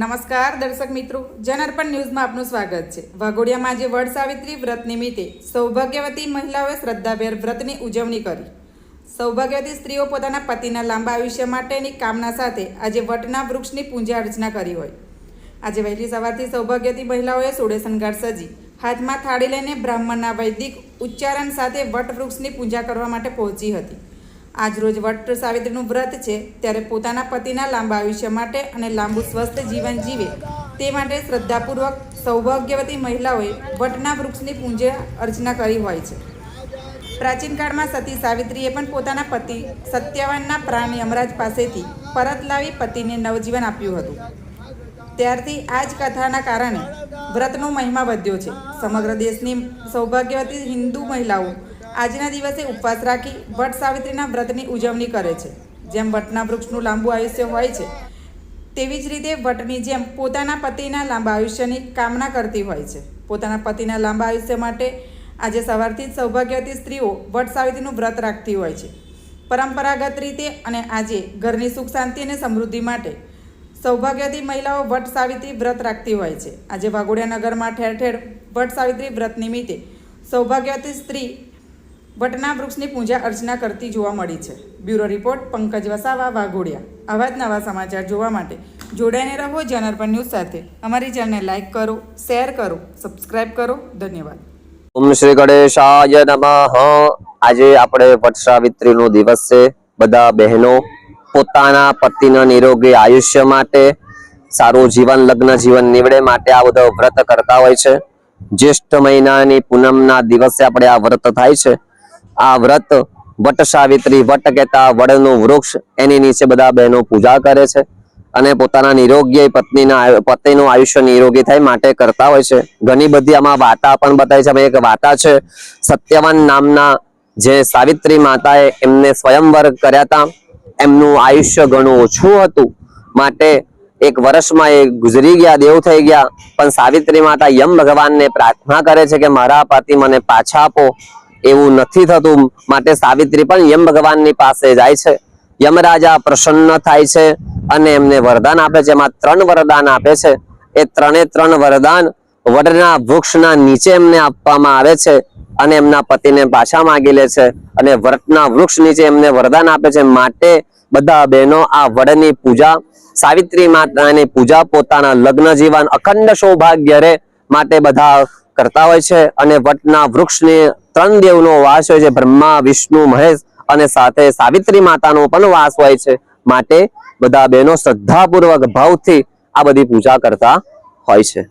નમસ્કાર દર્શક મિત્રો જનઅર્પણ ન્યૂઝમાં આપનું સ્વાગત છે. વાઘોડિયામાં આજે વડ સાવિત્રી વ્રત નિમિત્તે સૌભાગ્યવતી મહિલાઓએ શ્રદ્ધાભેર વ્રતની ઉજવણી કરી. સૌભાગ્યવતી સ્ત્રીઓ પોતાના પતિના લાંબા આયુષ્ય માટેની કામના સાથે આજે વટના વૃક્ષની પૂજા અર્ચના કરી હોય. આજે વહેલી સવારથી સૌભાગ્યવતી મહિલાઓએ સોળે શણગાર સજી, હાથમાં થાળી લઈને બ્રાહ્મણના વૈદિક ઉચ્ચારણ સાથે વટ વૃક્ષની પૂજા કરવા માટે પહોંચી હતી. આજરોજ વટ સાવિત્રીનું વ્રત છે, ત્યારે પોતાના પતિના લાંબા આયુષ્ય માટે અને લાંબુ સ્વસ્થ જીવન જીવે. તે માટે શ્રદ્ધાપૂર્વક સૌભાગ્યવતી મહિલાઓએ વટના વૃક્ષની પૂજા અર્ચના કરી હોય છે. પ્રાચીન કાળમાં સતી સાવિત્રીએ પણ પોતાના પતિ સત્યવાનના પ્રાણ યમરાજ પાસેથી પરત લાવી પતિને નવજીવન આપ્યું હતું. ત્યારથી આ જ કથાના કારણે વ્રતનો મહિમા વધ્યો છે. સમગ્ર દેશની સૌભાગ્યવતી હિન્દુ મહિલાઓ આજના દિવસે ઉપવાસ રાખી વટ સાવિત્રીના વ્રતની ઉજવણી કરે છે. જેમ વટના વૃક્ષનું લાંબુ આયુષ્ય હોય છે, તેવી જ રીતે વટની જેમ પોતાના પતિના લાંબા આયુષ્યની કામના કરતી હોય છે. પોતાના પતિના લાંબા આયુષ્ય માટે આજે સવારથી જ સૌભાગ્યવતી સ્ત્રીઓ વટ સાવિત્રીનું વ્રત રાખતી હોય છે. પરંપરાગત રીતે અને આજે ઘરની સુખ શાંતિ અને સમૃદ્ધિ માટે સૌભાગ્યથી મહિલાઓ વટ સાવિત્રી વ્રત રાખતી હોય છે. આજે વાઘોડિયા નગરમાં ઠેર ઠેર વટ સાવિત્રી વ્રત નિમિત્તે સૌભાગ્યવતી સ્ત્રી વટના વૃક્ષની પૂજા અર્ચના કરતી જોવા મળી છે. Bureau report, Pankaj Vasava, Vaghodiya. આવા જ નવા સમાચાર જોવા માટે જોડાઈને રહો જનરપન ન્યૂઝ સાથે. અમારી ચેનલને લાઇક કરો, શેર કરો, સબસ્ક્રાઇબ કરો. ધન્યવાદ. ઓમ શ્રી ગણેશાય નમઃ. આજે આપણે વટ સાવિત્રીનો દિવસ છે. બધા બહેનો પોતાના પતિના નિરોગી આયુષ્ય માટે, સારું જીવન, લગ્ન જીવન નીવડે માટે આ બધો વ્રત કરતા હોય છે. જ્યેષ્ઠ મહિનાની પૂનમના દિવસે આપણે આ વ્રત થાય છે. આ વ્રત વટ સાવિત્રી, વટ કહેતા વડનું વૃક્ષ એની નીચે બધા બહેનો પૂજા કરે છે અને પોતાના નિરોગી પત્નીના પતિનું આયુષ્ય નિરોગી થાય માટે કરતા હોય છે. ઘણી બધી આમાં વાર્તા પણ બતાવી છે. એક વાર્તા છે, સત્યવાન નામના જે સાવિત્રી માતાએ એમને સ્વયંવર કર્યા હતા એમનું આયુષ્ય ઘણું ઓછું હતું. માટે એક વર્ષમાં એ ગુજરી ગયા, દેવ થઈ ગયા. પણ સાવિત્રી માતા યમ ભગવાનને પ્રાર્થના કરે છે કે, મારા પતિ મને પાછા આપો. એવું નથી થતું. માટે સાવિત્રી પણ યમ ભગવાનની પાસે જાય છે. યમરાજા પ્રસન્ન થાય છે અને એમને વરદાન આપે છે. એમાં ત્રણ વરદાન આપે છે. એ ત્રણે ત્રણ વરદાન વડના વૃક્ષના નીચે એમને આપવામાં આવે છે અને એમના પતિને પાછા માગી લે છે અને વ્રતના વૃક્ષ નીચે એમને વરદાન આપે છે. માટે બધા બહેનો આ વડની પૂજા, સાવિત્રી માતાની પૂજા, પોતાના લગ્ન જીવન અખંડ સૌભાગ્ય રે માટે બધા કરતા હોય છે અને વટના વૃક્ષને ત્રણ દેવનો વાસ હોય છે, બ્રહ્મા, વિષ્ણુ, મહેશ અને સાથે સાવિત્રી માતાનો પણ વાસ હોય છે. માટે બધા બહેનો શ્રદ્ધાપૂર્વક ભાવથી આ બધી પૂજા કરતા હોય છે.